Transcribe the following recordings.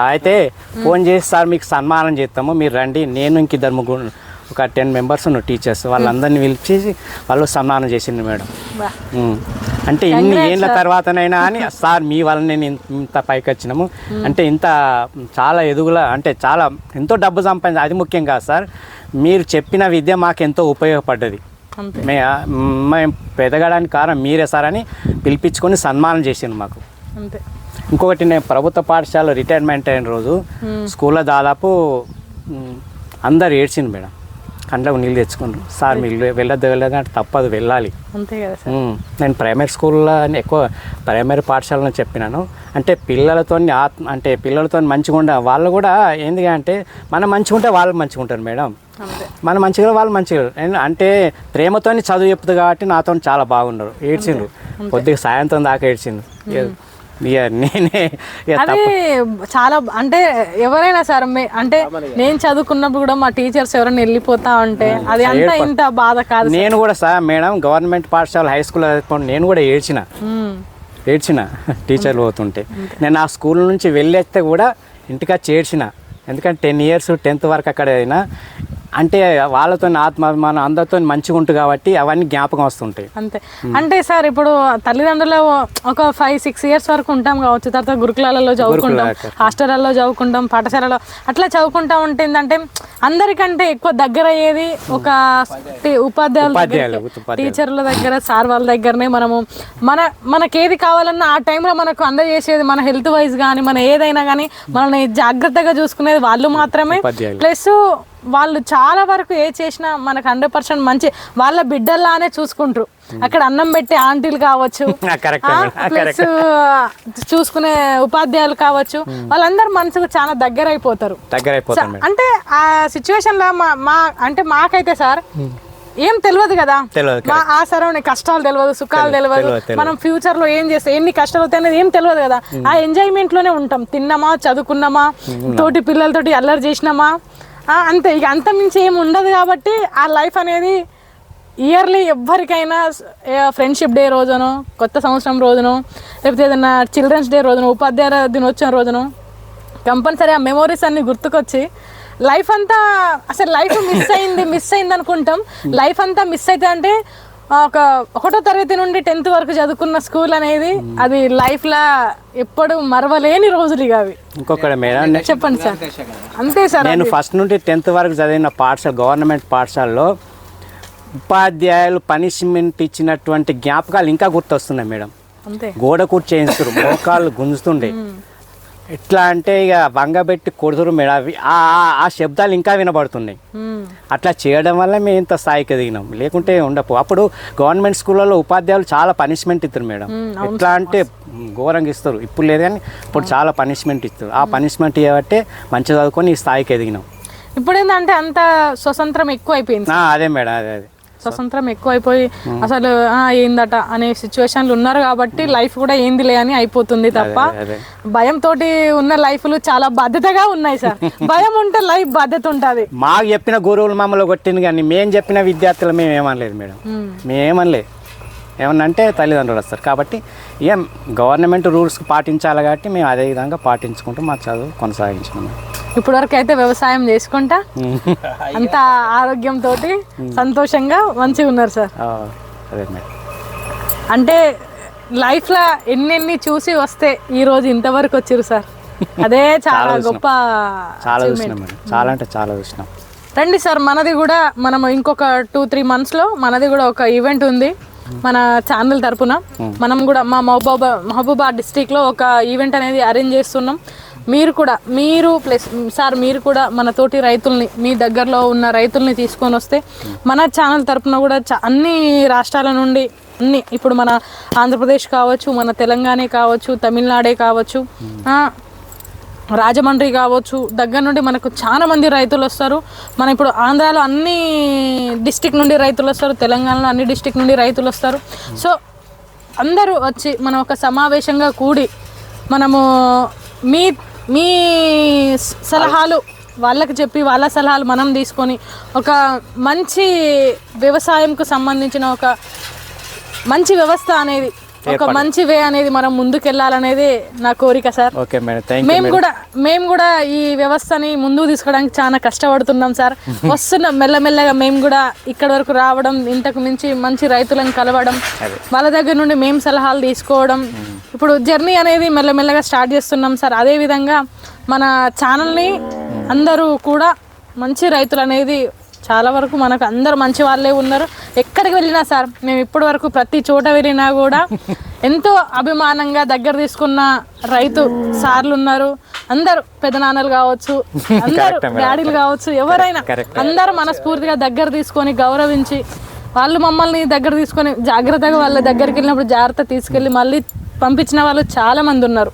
అయితే ఫోన్ చేసి సార్ మీకు సన్మానం చేస్తాము. మీరు రండి. నేను ఇంక ఇద్దరు ముగ్గురు ఒక టెన్ మెంబర్స్ ఉన్న టీచర్స్. వాళ్ళందరినీ పిలిచి వాళ్ళు సన్మానం చేసింది మేడం. అంటే ఇన్ని ఏళ్ళ తర్వాతనైనా అని సార్ మీ వల్ల నేను ఇంత- పైకి వచ్చినాము అంటే ఇంత చాలా ఎదుగుల అంటే చాలా ఎంతో డబ్బు సంపాదించి అది ముఖ్యం కాదు సార్. మీరు చెప్పిన విద్య మాకు ఎంతో ఉపయోగపడ్డది. మే మేము పెదగడానికి కారణం మీరే సార్ అని పిలిపించుకొని సన్మానం చేసింది మాకు. అంతే. ఇంకొకటి నేను ప్రభుత్వ పాఠశాల రిటైర్మెంట్ అయిన రోజు స్కూల్లో దాదాపు అందరు ఏడ్చింది మేడం. కండ్లకు నీళ్ళు తెచ్చుకున్నారు సార్ మీరు వెళ్ళొద్దు వెళ్ళదు అంటే తప్పదు వెళ్ళాలి. అంతే కదా నేను ప్రైమరీ స్కూల్లో ఎక్కువ ప్రైమరీ పాఠశాలలో చెప్పినాను. అంటే పిల్లలతో ఆత్మ అంటే పిల్లలతో మంచిగా ఉండ వాళ్ళు కూడా ఏంది అంటే మనం మంచిగా ఉంటే వాళ్ళు మంచిగా ఉంటారు మేడం. మనం మంచిగా వాళ్ళు మంచిగా అంటే ప్రేమతోని చదువు చెప్తుంది కాబట్టి నాతో చాలా బాగున్నారు. ఏడ్చిండ్రు. కొద్దిగా సాయంత్రం దాకా ఇక నేనే చాలా అంటే ఎవరైనా సరే అంటే నేను చదువుకున్నప్పుడు కూడా మా టీచర్స్ ఎవరైనా వెళ్ళిపోతా ఉంటే అది అంతా ఇంత బాధ కాదు నేను కూడా సార్ మేడం గవర్నమెంట్ పాఠశాల హై స్కూల్ నేను కూడా ఏడ్చిన. ఏడ్చిన టీచర్లు పోతుంటే. నేను ఆ స్కూల్ నుంచి వెళ్ళేస్తే కూడా ఇంటికి ఏడ్చిన. ఎందుకంటే టెన్ ఇయర్స్ టెన్త్ వరకు అక్కడ అయినా అంటే వాళ్ళతో ఆత్మాభిమానం అందరితో మంచిగా ఉంటుంది కాబట్టి అవన్నీ జ్ఞాపకం వస్తుంటాయి అంతే అంటే సార్ ఇప్పుడు తల్లిదండ్రులు ఒక ఫైవ్ సిక్స్ ఇయర్స్ వరకు ఉంటాం కావచ్చు తర్వాత గురుకులాలలో చదువుకుంటాం. హాస్టల్లో చదువుకుంటాం పాఠశాలలో అట్లా చదువుకుంటా ఉంటే ఏంటంటే అందరికంటే ఎక్కువ దగ్గర అయ్యేది ఒక ఉపాధ్యాయుల. టీచర్ల దగ్గర సార్ వాళ్ళ దగ్గరనే మనము మన మనకేది కావాలన్నా ఆ టైంలో మనకు అందజేసేది మన హెల్త్ వైజ్ కానీ మన ఏదైనా కానీ మనల్ని జాగ్రత్తగా చూసుకునేది వాళ్ళు మాత్రమే. ప్లస్ వాళ్ళు చాలా వరకు ఏ చేసినా మనకు హండ్రెడ్ పర్సెంట్ మంచి వాళ్ళ బిడ్డల్లానే చూసుకుంటారు. అక్కడ అన్నం పెట్టే ఆంటీలు కావచ్చు. ప్లస్ చూసుకునే ఉపాధ్యాయులు కావచ్చు. వాళ్ళందరూ మనసుకు చాలా దగ్గర అయిపోతారు అంటే ఆ సిచ్యువేషన్లో మా మా అంటే మాకైతే సార్ ఏం తెలియదు కదా. మా ఆ సరౌండింగ్ కష్టాలు తెలియదు సుఖాలు తెలియదు. మనం ఫ్యూచర్లో ఏం చేస్తే ఎన్ని కష్టాలు అవుతాయి అనేది ఏం తెలియదు కదా. ఆ ఎంజాయ్మెంట్లోనే ఉంటాం. తిన్నామా చదువుకున్నామా తోటి పిల్లలతోటి అల్లరి చేసినామా అంతే ఇక అంత మించి ఏం ఉండదు కాబట్టి ఆ లైఫ్ అనేది ఇయర్లీ ఎవ్వరికైనా ఫ్రెండ్షిప్ డే రోజునో కొత్త సంవత్సరం రోజునో లేకపోతే ఏదైనా చిల్డ్రన్స్ డే రోజునో ఉపాధ్యాయ దినోత్సవం రోజునో కంపల్సరీ ఆ మెమోరీస్ అన్ని గుర్తుకొచ్చి లైఫ్ అంతా అసలు లైఫ్ మిస్ అయింది మిస్ అయింది అనుకుంటాం. లైఫ్ అంతా మిస్ అయితే అంటే ఒక ఒకటో తరగతి నుండి టెన్త్ వరకు చదువుకున్న స్కూల్ అనేది అది లైఫ్లో ఎప్పుడు మరవలేని రోజులు ఇక అవి. ఇంకొకటి మేడం చెప్పండి సార్. అంతే సార్ నేను ఫస్ట్ నుండి టెన్త్ వరకు చదివిన పాఠశాల గవర్నమెంట్ పాఠశాలలో ఉపాధ్యాయులు పనిష్మెంట్ ఇచ్చినటువంటి జ్ఞాపకాలు ఇంకా గుర్తొస్తున్నాయి మేడం. అంతే. గోడ కూర్చేయిస్తారు మోకాళ్ళు గుంజుతుండే. ఎట్లా అంటే ఇక వంగబెట్టి కొడుతురు మేడం. అవి ఆ ఆ- శబ్దాలు ఇంకా వినబడుతున్నాయి. అట్లా చేయడం వల్ల మేము ఇంత స్థాయికి ఎదిగినాం. లేకుంటే ఉండపు అప్పుడు గవర్నమెంట్ స్కూళ్ళలో ఉపాధ్యాయులు చాలా పనిష్మెంట్ ఇస్తారు మేడం. ఎట్లా అంటే ఘోరంగా ఇస్తారు. ఇప్పుడు లేదు కానీ ఇప్పుడు చాలా పనిష్మెంట్ ఇస్తారు ఆ పనిష్మెంట్ ఇవ్వబట్టే మంచిగా చదువుకొని ఈ స్థాయికి ఎదిగినాం. ఇప్పుడు ఏంటంటే అంత స్వతంత్రం ఎక్కువ అయిపోయింది అదే మేడం అదే అదే. స్వతంత్రం ఎక్కువ అయిపోయి అసలు ఏందట? అనే సిచ్యువేషన్లు ఉన్నారు కాబట్టి లైఫ్ కూడా ఏందిలే అని అయిపోతుంది తప్ప. భయంతో ఉన్న లైఫ్లు చాలా బాధ్యతగా ఉన్నాయి సార్. భయం ఉంటే లైఫ్ బాధ్యత ఉంటుంది. మాకు చెప్పిన గురువులు మమ్మల్ని కొట్టింది కానీ మేము చెప్పిన విద్యార్థులు మేము ఏమనలేదు మేడం. మేము ఏమనలేదు ఏమన్నా అంటే తల్లిదండ్రులు వస్తారు కాబట్టి ఏం గవర్నమెంట్ రూల్స్ పాటించాలి కాబట్టి మేము అదే విధంగా పాటించుకుంటూ మా చదువు కొనసాగించినాం ఇప్పటి వరకు అయితే వ్యవసాయం చేసుకుంటా. అంత ఆరోగ్యంతో సంతోషంగా మంచిగా ఉన్నారు సార్. అంటే లైఫ్లో ఎన్నెన్ని చూసి వస్తే ఈ రోజు ఇంతవరకు వచ్చారు సార్. అదే చాలా గొప్ప చాలా చూసినాం మేడం చాలా అంటే చాలా చూసినాం. రండి సార్ మనది కూడా మనం ఇంకొక టూ త్రీ మంత్స్లో మనది కూడా ఒక ఈవెంట్ ఉంది మన ఛానల్ తరపున. మనం కూడా మా మహబూబా మహబూబా డిస్టిక్లో ఒక ఈవెంట్ అనేది అరేంజ్ చేస్తున్నాం. మీరు కూడా మీరు ప్లస్ సార్ మీరు కూడా మన తోటి రైతుల్ని మీ దగ్గరలో ఉన్న రైతుల్ని తీసుకొని వస్తే మన ఛానల్ తరపున కూడా చా- అన్ని రాష్ట్రాల నుండి అన్ని ఇప్పుడు మన ఆంధ్రప్రదేశ్ కావచ్చు మన తెలంగాణ కావచ్చు తమిళనాడే కావచ్చు రాజమండ్రి కావచ్చు దగ్గర నుండి మనకు చాలా మంది రైతులు వస్తారు. మన ఇప్పుడు ఆంధ్రాలో అన్ని డిస్టిక్ నుండి రైతులు వస్తారు తెలంగాణలో అన్ని డిస్టిక్ నుండి రైతులు వస్తారు. సో అందరూ వచ్చి మనం ఒక సమావేశంగా కూడి మనము మీ మీ సలహాలు వాళ్ళకి చెప్పి వాళ్ళ సలహాలు మనం తీసుకొని ఒక మంచి వ్యవసాయంకు సంబంధించిన ఒక మంచి వ్యవస్థ అనేది ఒక మంచి వే అనేది మనం ముందుకు వెళ్ళాలనేది నా కోరిక సార్. Okay madam. మేము కూడా మేము కూడా ఈ వ్యవస్థని ముందుకు తీసుకోవడానికి చాలా కష్టపడుతున్నాం సార్. వస్తున్నాం మెల్లమెల్లగా మేము కూడా ఇక్కడ వరకు రావడం ఇంతకు మించి మంచి రైతులను కలవడం వాళ్ళ దగ్గర నుండి మేము సలహాలు తీసుకోవడం. ఇప్పుడు జర్నీ అనేది మెల్లమెల్లగా స్టార్ట్ చేస్తున్నాం సార్. అదే విధంగా మన ఛానల్ని అందరూ కూడా మంచి రైతులు అనేది చాలా వరకు మనకు అందరు మంచి వాళ్ళే ఉన్నారు. ఎక్కడికి వెళ్ళినా సార్ మేము ఇప్పటి వరకు ప్రతి చోట వెళ్ళినా కూడా ఎంతో అభిమానంగా దగ్గర తీసుకున్న రైతు సార్లు ఉన్నారు. అందరూ పెదనాన్నలు కావచ్చు అందరూ డాడీలు కావచ్చు ఎవరైనా అందరూ మనస్ఫూర్తిగా దగ్గర తీసుకొని గౌరవించి వాళ్ళు మమ్మల్ని దగ్గర తీసుకొని జాగ్రత్తగా వాళ్ళ దగ్గరికి వెళ్ళినప్పుడు జాగ్రత్త తీసుకెళ్ళి మళ్ళీ పంపించిన వాళ్ళు చాలా మంది ఉన్నారు.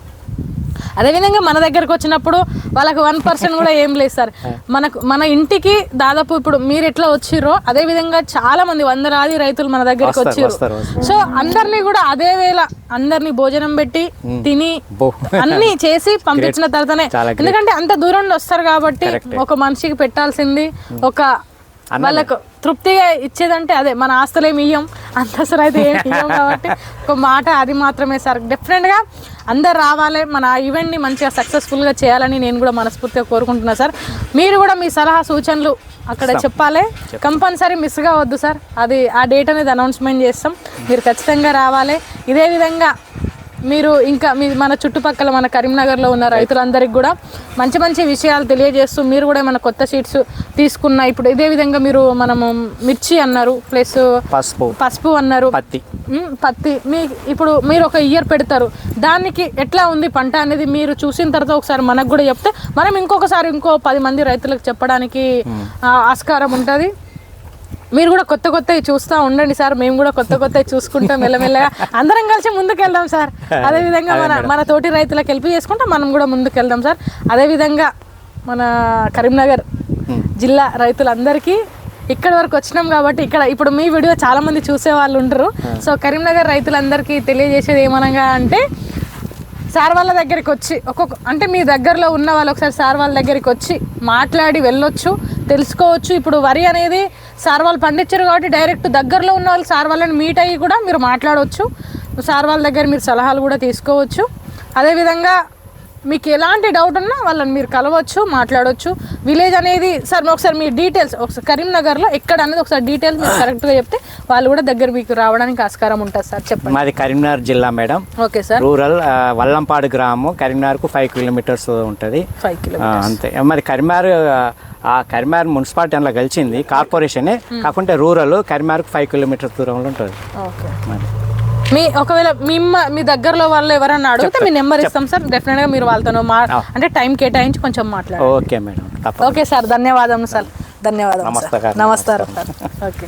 అదేవిధంగా మన దగ్గరకు వచ్చినప్పుడు వాళ్ళకి వన్ పర్సెంట్ కూడా ఏం లేదు సార్. మనకు మన ఇంటికి దాదాపు ఇప్పుడు మీరు ఎట్లా వచ్చిర్రో అదే విధంగా చాలా మంది వందలాది రైతులు మన దగ్గరికి వస్తారు, సో అందరినీ కూడా అదే వేళ అందరినీ భోజనం పెట్టి తిని అన్ని చేసి పంపించిన తర్వాతనే. ఎందుకంటే అంత దూరం నుండి వస్తారు కాబట్టి ఒక మనిషికి పెట్టాల్సింది ఒక వాళ్ళకు తృప్తిగా ఇచ్చేదంటే అదే మన ఆస్తులు ఏమి అంతస్తులు అయితే ఏమి ఇయ్యం కాబట్టి ఒక మాట అది మాత్రమే సార్. డెఫినెట్గా అందరు రావాలి మన ఈవెంట్ని మంచిగా సక్సెస్ఫుల్గా చేయాలని నేను కూడా మనస్ఫూర్తిగా కోరుకుంటున్నా సార్. మీరు కూడా మీ సలహా సూచనలు అక్కడ చెప్పాలి. కంపల్సరీ మిస్ కావద్దు సార్. అది ఆ డేట్ అనేది అనౌన్స్మెంట్ చేస్తాం. మీరు ఖచ్చితంగా రావాలి. ఇదే విధంగా మీరు ఇంకా మీ మన చుట్టుపక్కల మన కరీంనగర్లో ఉన్న రైతులందరికీ కూడా మంచి మంచి విషయాలు తెలియజేస్తూ మీరు కూడా మన కొత్త సీట్స్ తీసుకున్న ఇప్పుడు ఇదే విధంగా మీరు మనము మిర్చి అన్నారు ప్లస్ పసుపు. పసుపు అన్నారు. పత్తి. పత్తి. మీ ఇప్పుడు మీరు ఒక ఇయర్ పెడతారు. దానికి ఎట్లా ఉంది పంట అనేది మీరు చూసిన తర్వాత ఒకసారి మనకు కూడా చెప్తే మనం ఇంకొకసారి ఇంకో పది మంది రైతులకు చెప్పడానికి ఆస్కారం ఉంటుంది. మీరు కూడా కొత్త కొత్తవి చూస్తూ ఉండండి సార్. మేము కూడా కొత్త కొత్తవి చూసుకుంటాం మెల్లమెల్లగా. అందరం కలిసి ముందుకు వెళ్దాం సార్. అదే విధంగా మన మన తోటి రైతులకు హెల్ప్ చేసుకుంటే మనం కూడా ముందుకు వెళ్దాం సార్. అదే విధంగా మన కరీంనగర్ జిల్లా రైతులందరికీ ఇక్కడ వరకు వచ్చినాం కాబట్టి ఇక్కడ ఇప్పుడు మీ వీడియో చాలా మంది చూసే వాళ్ళు ఉంటారు. సో కరీంనగర్ రైతులందరికీ తెలియజేసేది ఏమనగా అంటే సార్ వాళ్ళ దగ్గరికి వచ్చి ఒక్కొక్క అంటే మీ దగ్గరలో ఉన్న వాళ్ళు ఒకసారి సార్ వాళ్ళ దగ్గరికి వచ్చి మాట్లాడి వెళ్ళొచ్చు. తెలుసుకోవచ్చు. ఇప్పుడు వరి అనేది సార్ వాళ్ళు పండించారు కాబట్టి డైరెక్ట్ దగ్గరలో ఉన్న వాళ్ళు సార్ వాళ్ళని మీట్ అయ్యి కూడా మీరు మాట్లాడవచ్చు సార్ వాళ్ళ దగ్గర మీరు సలహాలు కూడా తీసుకోవచ్చు. అదేవిధంగా మీకు ఎలాంటి డౌట్ ఉన్నా వాళ్ళని మీరు కలవచ్చు మాట్లాడవచ్చు విలేజ్ అనేది సార్ ఒకసారి మీ డీటెయిల్స్ ఒకసారి కరీంనగర్లో ఎక్కడ అనేది ఒకసారి డీటెయిల్స్ మీరు కరెక్ట్గా చెప్తే వాళ్ళు కూడా దగ్గర మీకు రావడానికి ఆస్కారం ఉంటుంది సార్ చెప్పండి. మాది కరీంనగర్ జిల్లా madam. Okay sir rural Vallampadu గ్రామం. కరీంనగర్కు ఫైవ్ కిలోమీటర్స్ ఉంటుంది. ఫైవ్ కిలో ఆ, అంతే. మరి కరీంనగర్ ఆ కరీంనగర్ మున్సిపాలిటీ అందులో కలిసింది కార్పొరేషనే. కాకుంటే రూరల్ కరీంనగర్కు ఫైవ్ కిలోమీటర్స్ దూరంలో ఉంటుంది. ఓకే. మరి. మీ ఒకవేళ మిమ్మ మీ దగ్గరలో వాళ్ళు ఎవరన్నా అడిగితే మీ నెంబర్ ఇస్తాం సార్. డెఫినెట్గా మీరు వాళ్ళతో మా అంటే టైం కేటాయించి కొంచెం మాట్లాడండి. ఓకే మేడం ఓకే సార్ ధన్యవాదం సార్. ధన్యవాదాలు నమస్కారం. నమస్కారం సార్. ఓకే.